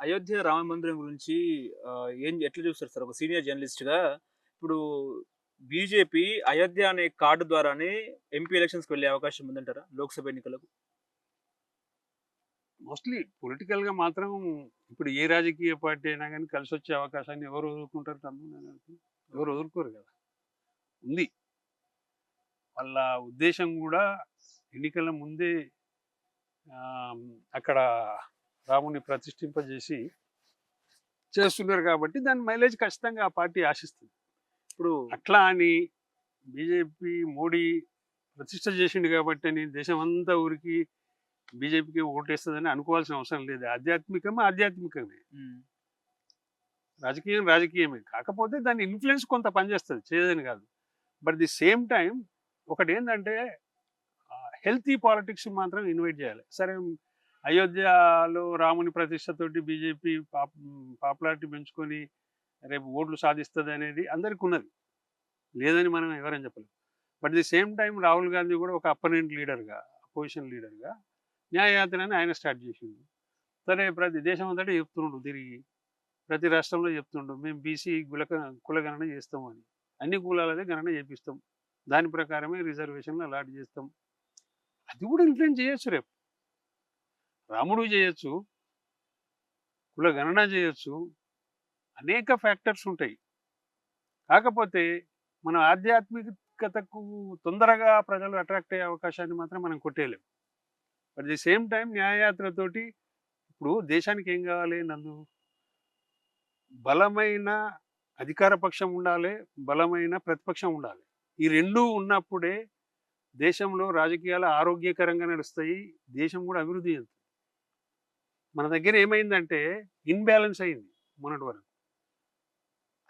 అయోధ్య రామ మందిరం గురించి ఏం ఎట్లా చూస్తారు సార్ ఒక సీనియర్ జర్నలిస్ట్గా ఇప్పుడు బీజేపీ అయోధ్య అనే కార్డు ద్వారానే ఎంపీ ఎలక్షన్స్కి వెళ్ళే అవకాశం ఉందంటారా లోక్సభ ఎన్నికలకు? మోస్ట్లీ పొలిటికల్గా మాత్రం ఇప్పుడు ఏ రాజకీయ పార్టీ అయినా కానీ కలిసి వచ్చే అవకాశాన్ని ఎవరు వదులుకుంటారు తమ్ముడు ఎవరు వదులుకోరు కదా. ఉంది. వాళ్ళ ఉద్దేశం కూడా ఎన్నికల ముందే అక్కడ రాముని ప్రతిష్ఠింపజేసి చేస్తున్నారు కాబట్టి దాని మైలేజ్ ఖచ్చితంగా ఆ పార్టీ ఆశిస్తుంది. ఇప్పుడు అట్లా అని బీజేపీ మోడీ ప్రతిష్ట చేసిండు కాబట్టి అని దేశం అంతా ఊరికి బీజేపీకి ఓటేస్తుందని అనుకోవాల్సిన అవసరం లేదు. ఆధ్యాత్మికమే ఆధ్యాత్మికమే. రాజకీయం రాజకీయమే. కాకపోతే దాని ఇన్ఫ్లుయెన్స్ కొంత పనిచేస్తుంది చేయదని కాదు. బట్ ది సేమ్ టైం ఒకటి ఏంటంటే హెల్తీ పాలిటిక్స్ మాత్రం ఇన్వైట్ చేయాలి. సరే అయోధ్యలో రాముని ప్రతిష్టతోటి బీజేపీ పాప్ పాపులారిటీ పెంచుకొని రేపు ఓట్లు సాధిస్తుంది అనేది అందరికి ఉన్నది లేదని మనం ఎవరని చెప్పలేం. But the same time Rahul Gandhi కూడా ఒక అపనెంట్ లీడర్గా అపోజిషన్ లీడర్గా న్యాయయాత్రని ఆయన స్టార్ట్ చేసిండు. సరే ప్రతి దేశం అంతటా చెప్తుండు తిరిగి. ప్రతి రాష్ట్రంలో చెప్తుండు మేము బీసీ కులక కులగణన చేస్తామని అన్ని కులాలదే గణన చేపిస్తాం. దాని ప్రకారమే రిజర్వేషన్లు అలాట్ చేస్తాం. అది కూడా ఇన్ఫ్లుయెన్స్ చేయొచ్చు రేపు. రాముడు చేయొచ్చు కుల గణన చేయొచ్చు అనేక ఫ్యాక్టర్స్ ఉంటాయి. కాకపోతే మన ఆధ్యాత్మికతకు తొందరగా ప్రజలు అట్రాక్ట్ అయ్యే అవకాశాన్ని మాత్రం మనం కొట్టేయలేం. అట్ ది సేమ్ టైం న్యాయయాత్రతోటి ఇప్పుడు దేశానికి ఏం కావాలి నందు? బలమైన అధికార పక్షం ఉండాలి బలమైన ప్రతిపక్షం ఉండాలి. ఈ రెండూ ఉన్నప్పుడే దేశంలో రాజకీయాలు ఆరోగ్యకరంగా నడుస్తాయి దేశం కూడా అభివృద్ధి చెందుతుంది. మన దగ్గర ఏమైందంటే ఇన్బ్యాలెన్స్ అయింది మొన్నటి వరకు.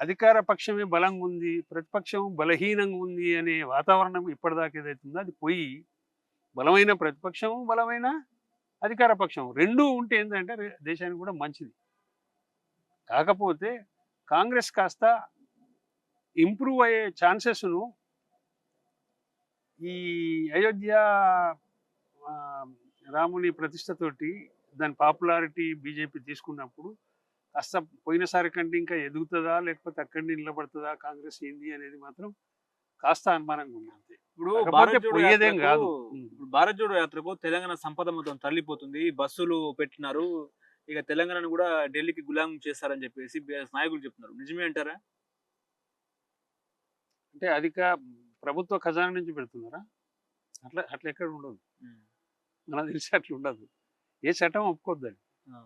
అధికార పక్షమే బలంగా ఉంది ప్రతిపక్షం బలహీనంగా ఉంది అనే వాతావరణం ఇప్పటిదాకా ఏదైతుందో అది పోయి బలమైన ప్రతిపక్షం బలమైన అధికార పక్షం రెండూ ఉంటే ఏంటంటే దేశానికి కూడా మంచిది. కాకపోతే కాంగ్రెస్ కాస్త ఇంప్రూవ్ అయ్యే ఛాన్సెస్ను ఈ అయోధ్య రాముని ప్రతిష్టతోటి దాని పాపులారిటీ బీజేపీ తీసుకున్నప్పుడు కాస్త పోయినసారి కంటే ఇంకా ఎదుగుతుందా లేకపోతే అక్కడి నిలబడుతుందా కాంగ్రెస్ ఏంది అనేది మాత్రం కాస్త అనుమానంగా ఉంది అంతే. ఇప్పుడు కాకపోతే భారత్ జోడో పోయేదేం కాదు. ఇప్పుడు భారత్ జోడో యాత్రకు తెలంగాణ సంపద మొత్తం తరలిపోతుంది. బస్సులు పెట్టినారు. ఇక తెలంగాణను కూడా ఢిల్లీకి గులాం చేస్తారని చెప్పేసి నాయకులు చెప్తున్నారు. నిజమే అంటారా? అంటే అధిక ప్రభుత్వ ఖజానా నుంచి పెడుతున్నారా? అట్లా అట్లా ఎక్కడ ఉండదు. మనకు తెలిసి అట్లా ఉండదు. ఏ చట్టం ఒప్పుకోద్దని ఆ,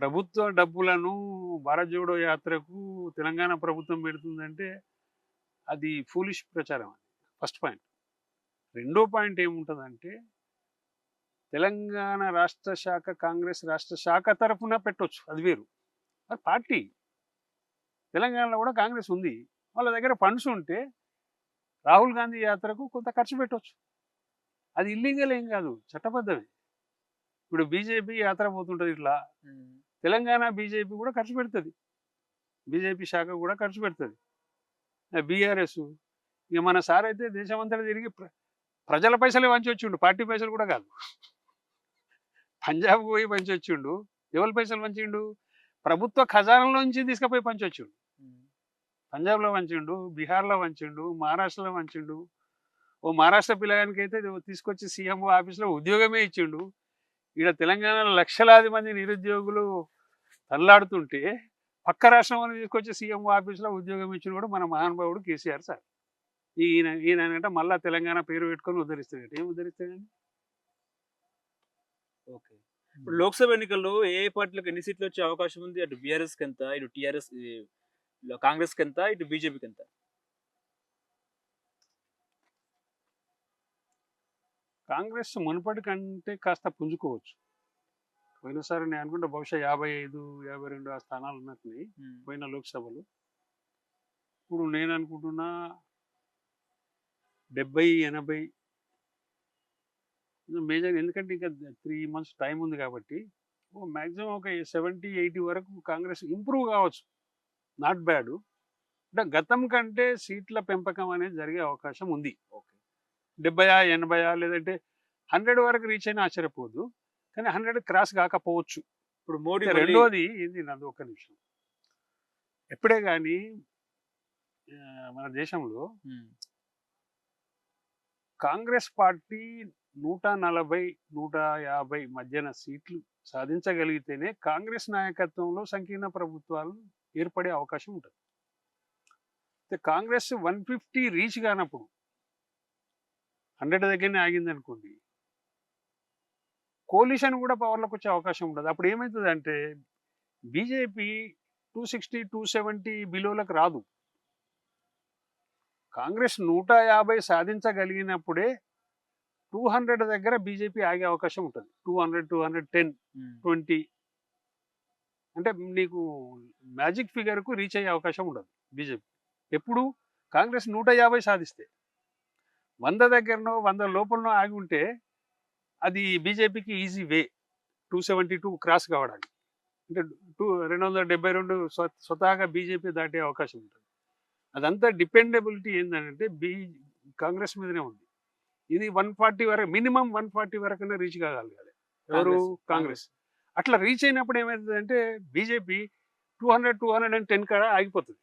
ప్రభుత్వ డబ్బులను భారత్ జోడో యాత్రకు తెలంగాణ ప్రభుత్వం పెడుతుందంటే అది ఫూలిష్ ప్రచారం అది. First point. రెండో పాయింట్ ఏముంటుందంటే తెలంగాణ రాష్ట్ర శాఖ కాంగ్రెస్ రాష్ట్ర శాఖ తరఫున పెట్టొచ్చు. అది వేరు. అది పార్టీ. తెలంగాణలో కూడా కాంగ్రెస్ ఉంది. వాళ్ళ దగ్గర ఫండ్స్ ఉంటే రాహుల్ గాంధీ యాత్రకు కొంత ఖర్చు పెట్టొచ్చు. అది ఇల్లీగల్ ఏం కాదు. చట్టబద్ధమే. ఇప్పుడు బీజేపీ యాత్ర పోతుంటుంది ఇట్లా. తెలంగాణ బీజేపీ కూడా ఖర్చు పెడుతుంది. బీజేపీ శాఖ కూడా ఖర్చు పెడుతుంది. బీఆర్ఎస్ ఇక మన సార్ అయితే దేశమంతటా తిరిగి ప్ర- ప్రజల పైసలే వంచి వచ్చిండు పార్టీ పైసలు కూడా కాదు. పంజాబ్ పోయి పంచి వచ్చిండు ఎవరి పైసలు వంచిండు ప్రభుత్వ ఖజానాలోంచి తీసుకుపోయి పంచి వచ్చిండు. పంజాబ్లో వంచిండు బీహార్లో వంచిండు మహారాష్ట్రలో వంచిండు ఓ మహారాష్ట్ర పిల్లగానికి అయితే తీసుకొచ్చి సీఎం ఆఫీస్లో ఉద్యోగమే ఇచ్చిండు. ఈడ తెలంగాణలో లక్షలాది మంది నిరుద్యోగులు తల్లాడుతుంటే పక్క రాష్ట్రం అని తీసుకొచ్చి సీఎం ఆఫీస్లో ఉద్యోగం ఇచ్చిన కూడా మన మహానుభావుడు కేసీఆర్ సార్. ఈయన ఈయన అంటే మళ్ళా తెలంగాణ పేరు పెట్టుకొని ఉద్ధరిస్తాడు ఏం ఉద్ధరిస్తాడండి ఓకే. ఇప్పుడు లోక్సభ ఎన్నికల్లో ఏ పార్టీలకు ఎన్ని సీట్లు వచ్చే అవకాశం ఉంది? అటు బీఆర్ఎస్కి ఎంత? ఇటు టిఆర్ఎస్ కాంగ్రెస్కి ఎంత? ఇటు బీజేపీకి ఎంత? కాంగ్రెస్ మునుపటి కంటే కాస్త పుంజుకోవచ్చు. పోయినసారి నేను అనుకుంటే బహుశా యాభై ఐదు యాభై రెండు ఆ స్థానాలు ఉన్నట్టున్నాయి పోయిన లోక్సభలో. ఇప్పుడు నేను అనుకుంటున్నా డెబ్బై ఎనభై మేజర్ ఎందుకంటే ఇంకా త్రీ మంత్స్ టైం ఉంది కాబట్టి ఓ మ్యాక్సిమం ఒక సెవెంటీ ఎయిటీ వరకు కాంగ్రెస్ ఇంప్రూవ్ కావచ్చు. Not bad. అంటే గతం కంటే సీట్ల పెంపకం అనేది జరిగే అవకాశం ఉంది. ఓకే. డెబ్బయా ఎనభయా లేదంటే హండ్రెడ్ వరకు రీచ్ అయినా ఆశ్చర్యపోదు. కానీ హండ్రెడ్ క్రాస్ కాకపోవచ్చు. ఇప్పుడు మోడీ రెండోది ఏంది నన్ను ఒక్క నిమిషం. ఎప్పుడే కానీ మన దేశంలో కాంగ్రెస్ పార్టీ నూట నలభై నూట యాభై మధ్యన సీట్లు సాధించగలిగితేనే కాంగ్రెస్ నాయకత్వంలో సంకీర్ణ ప్రభుత్వాలు ఏర్పడే అవకాశం ఉంటుంది. అయితే కాంగ్రెస్ వన్ ఫిఫ్టీ రీచ్ కానప్పుడు హండ్రెడ్ దగ్గరనే ఆగింది అనుకోండి. కోalition కూడా పవర్లోకి వచ్చే అవకాశం ఉంటుంది అప్పుడు ఏమవుతుంది అంటే BJP two sixty two seventy బిలోలకు రాదు. కాంగ్రెస్ నూట యాభై సాధించగలిగినప్పుడే టూ హండ్రెడ్ దగ్గర బీజేపీ ఆగే అవకాశం ఉంటుంది. Two hundred two hundred ten twenty అంటే నీకు మ్యాజిక్ ఫిగర్కు రీచ్ అయ్యే అవకాశం ఉండదు బీజేపీ ఎప్పుడు? కాంగ్రెస్ నూట యాభై సాధిస్తే. వంద దగ్గరనో వంద లోపలనో ఆగి ఉంటే అది బీజేపీకి easy way. Two seventy two cross కావడానికి. అంటే టూ రెండు వందల డెబ్బై రెండు స్వ- స్వతహాగా బీజేపీ దాటే అవకాశం ఉంటుంది. అదంతా డిపెండబిలిటీ ఏంటంటే బీ కాంగ్రెస్ మీదనే ఉంది. ఇది వన్ ఫార్టీ వరకు మినిమం వన్ ఫార్టీ వరకనే రీచ్ కాగలగాలి ఎవరు? కాంగ్రెస్, అట్లా రీచ్ అయినప్పుడు ఏమవుతుందంటే BJP two hundred two hundred and ten కాడ ఆగిపోతుంది.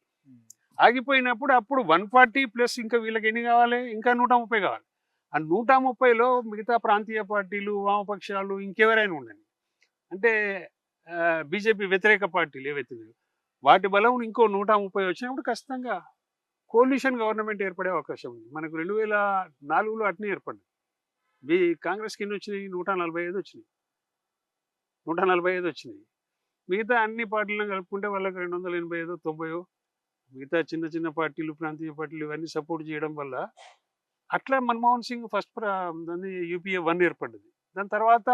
ఆగిపోయినప్పుడు అప్పుడు వన్ ఫార్టీ ప్లస్ ఇంకా వీళ్ళకి ఎన్ని కావాలి? ఇంకా నూట ముప్పై కావాలి. ఆ నూట ముప్పైలో మిగతా ప్రాంతీయ పార్టీలు వామపక్షాలు ఇంకెవరైనా ఉండండి. అంటే బీజేపీ వ్యతిరేక పార్టీలు ఏవైతే వాటి బలం ఇంకో నూట ముప్పై వచ్చినప్పుడు ఖచ్చితంగా కోల్యూషన్ గవర్నమెంట్ ఏర్పడే అవకాశం ఉంది. మనకు రెండు వేల నాలుగులో అట్నే ఏర్పడింది. బీ కాంగ్రెస్కి ఎన్ని వచ్చినాయి? నూట నలభై ఐదు వచ్చినాయి. నూట నలభై ఐదు వచ్చినాయి. మిగతా అన్ని పార్టీలను కలుపుకుంటే వాళ్ళకి రెండు వందల ఎనభై ఐదో తొంభైయో మిగతా చిన్న చిన్న పార్టీలు ప్రాంతీయ పార్టీలు ఇవన్నీ సపోర్ట్ చేయడం వల్ల అట్లా మన్మోహన్ సింగ్ ఫస్ట్ దాన్ని యూపీఏ వన్ ఏర్పడ్డది. దాని తర్వాత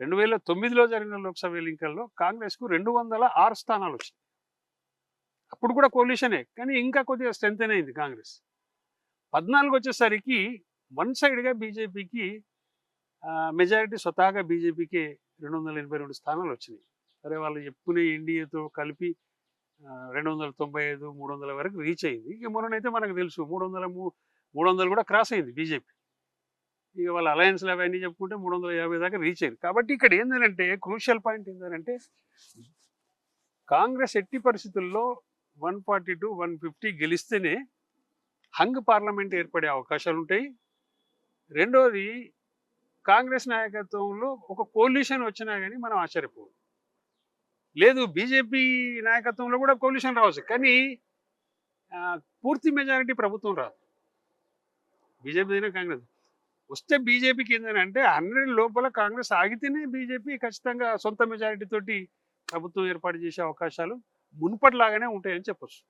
రెండు వేల తొమ్మిదిలో జరిగిన లోక్సభ ఎన్నికల్లో కాంగ్రెస్కు రెండు వందల ఆరు స్థానాలు వచ్చాయి అప్పుడు కూడా కోలిషనే కానీ ఇంకా కొద్దిగా స్ట్రెంత్ అయింది కాంగ్రెస్. పద్నాలుగు వచ్చేసరికి వన్ సైడ్గా బీజేపీకి మెజారిటీ స్వతహాగా బీజేపీకి రెండు వందల ఎనభై రెండు స్థానాలు వచ్చినాయి. సరే వాళ్ళు చెప్పుకునే ఎన్డీఏతో కలిపి రెండు వందల తొంభై ఐదు మూడు వందల వరకు రీచ్ అయింది. ఇక మొన్ననైతే మనకు తెలుసు మూడు వందల మూ- మూడు వందలు కూడా క్రాస్ అయింది బీజేపీ ఇక వాళ్ళ అలయన్స్లు అవన్నీ చెప్పుకుంటే మూడు వందల యాభై దాకా రీచ్ అయింది. కాబట్టి ఇక్కడ ఏంటంటే క్రూషియల్ పాయింట్ ఏంటంటే కాంగ్రెస్ ఎట్టి పరిస్థితుల్లో one forty to one fifty గెలిస్తేనే హంగ్ పార్లమెంట్ ఏర్పడే అవకాశాలు ఉంటాయి. రెండోది కాంగ్రెస్ నాయకత్వంలో ఒక కోల్యూషన్ వచ్చినా కానీ మనం ఆశ్చర్యపోదు లేదు బీజేపీ నాయకత్వంలో కూడా కొల్యూషన్ రావచ్చు కానీ ఆ, పూర్తి మెజారిటీ ప్రభుత్వం రాదు. బీజేపీ కాంగ్రెస్. వస్తే బీజేపీకి ఏంటంటే హండ్రెడ్ లోపల కాంగ్రెస్ ఆగితేనే బీజేపీ ఖచ్చితంగా సొంత మెజారిటీ తోటి ప్రభుత్వం ఏర్పాటు చేసే అవకాశాలు మునుపటిలాగానే ఉంటాయని చెప్పొచ్చు.